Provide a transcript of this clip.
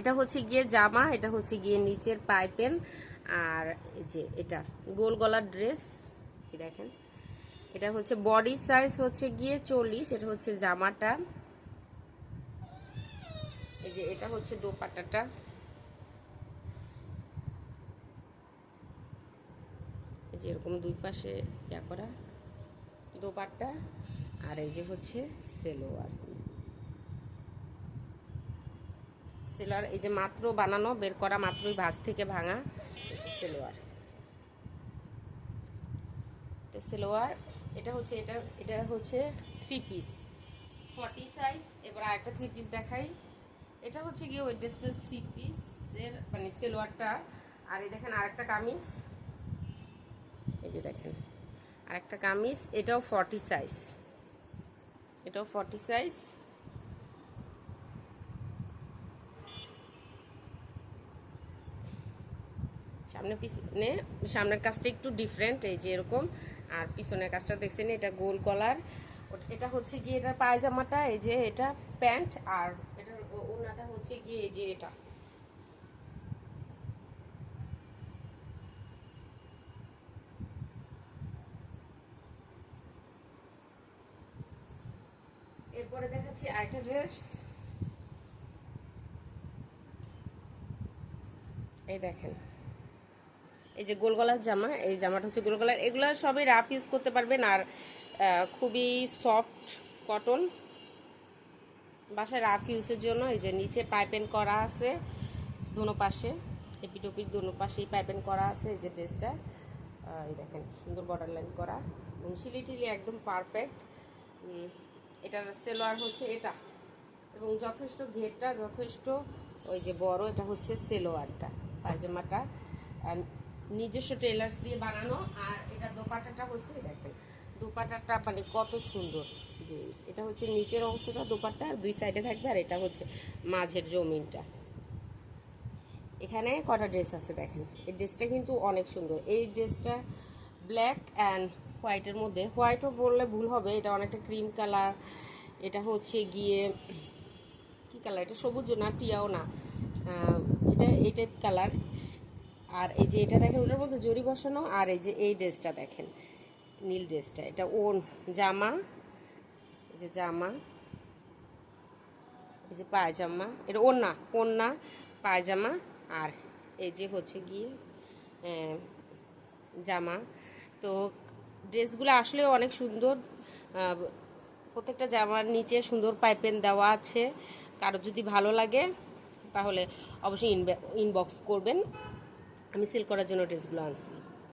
এটা হচ্ছে গিয়ে জামা, এটা হচ্ছে গিয়ে নিচের পাইপেন, আর এই যে এটা, গোল গলার ড্রেস দেখেন। এটা হচ্ছে বডি সাইজ হচ্ছে গিয়ে চল্লিশ, এটা হচ্ছে জামাটা। এই যে এটা হচ্ছে দোপাট্টাটা। এই যে এরকম দুই পাশে ইয়া করা দোপাট্টা, আর এই যে হচ্ছে সেলোয়ার। সেলোয়ার এই যে মাত্র বানানো, বের করা মাত্রই ভাঁজ থেকে ভাঙা সেলোয়ার। এটা সেলোয়ার, এটা হচ্ছে, এটা এটা হচ্ছে থ্রি পিস ফর্টি সাইজ এবার আরেকটা থ্রি পিস দেখাই। এটা হচ্ছে গিয়ে ওই ড্রেসটা থ্রি পিসের মানে সেলোয়ারটা। আর এই দেখেন আরেকটা কামিজ। এই যে দেখেন, আরেকটা কামিজ, এটাও ফর্টি সাইজ এটাও ফর্টি সাইজ সামনে পিছনে, সামনের কাজটা একটু ডিফারেন্ট এই যে এরকম। আর পিছনের কাজটা দেখছেন, এটা গোল কলার। এটা হচ্ছে গিয়ে এটার পায়জামাটা, এই যে এটা প্যান্ট, আর এটার ও- ওড়নাটা হচ্ছে গিয়ে যে এটা। এরপরে দেখাচ্ছি আরেকটা ড্রেস এই দেখেন। এই যে গোল গলার জামা, এই জামাটা হচ্ছে গোল গলার। এগুলো সবই রাফ ইউজ করতে পারবেন আর খুবই সফট কটন বাসায় রাফ ইউজের জন্য এই যে নিচে পাইপেন করা আছে দোনো পাশে এপি এপিটপির দোনো পাশেই পাইপেন করা আছে এই যে ড্রেসটা এই দেখেন, সুন্দর বর্ডার লাইন করা। এবং সিলি টিলি একদম পারফেক্ট এটার সেলোয়ার হচ্ছে এটা। এবং যথেষ্ট ঘেরটা, যথেষ্ট ওই যে বড়, এটা হচ্ছে সেলোয়ারটা পায়জামাটা। নিজস্ব টেলার্স দিয়ে বানানো, আর এটা দোপাটাটা হচ্ছে দেখেন দোপাটাটা মানে কত সুন্দর। যে এটা হচ্ছে নিচের অংশটা দোপাট্টা, আর দুই সাইডে থাকবে, আর এটা হচ্ছে মাঝের জমিনটা। এখানে কটা ড্রেস আছে দেখেন। এই ড্রেসটা কিন্তু অনেক সুন্দর। এই ড্রেসটা ব্ল্যাক অ্যান্ড হোয়াইটের মধ্যে। হোয়াইটও বললে ভুল হবে, এটা অনেকটা ক্রিম কালার এটা হচ্ছে গিয়ে, কি কালার এটা সবুজ না, টিয়াও না। এটা এই টাইপ কালার আর এই যে এটা দেখেন ওটার মধ্যে জরি বসানো, আর এই যে এই ড্রেসটা দেখেন, নীল ড্রেসটা। এটা ওন জামা, এই যে জামা, এই যে পায়জামা, এটা ওন্না ওন্না পায়জামা, আর এই যে হচ্ছে গিয়ে জামা। তো ড্রেসগুলো আসলে অনেক সুন্দর প্রত্যেকটা জামার নিচে সুন্দর পাইপেন দেওয়া আছে। কারও যদি ভালো লাগে, তাহলে অবশ্যই ইনবক্স করবেন। আমি সেল করার জন্য ড্রেসগুলো আনছি।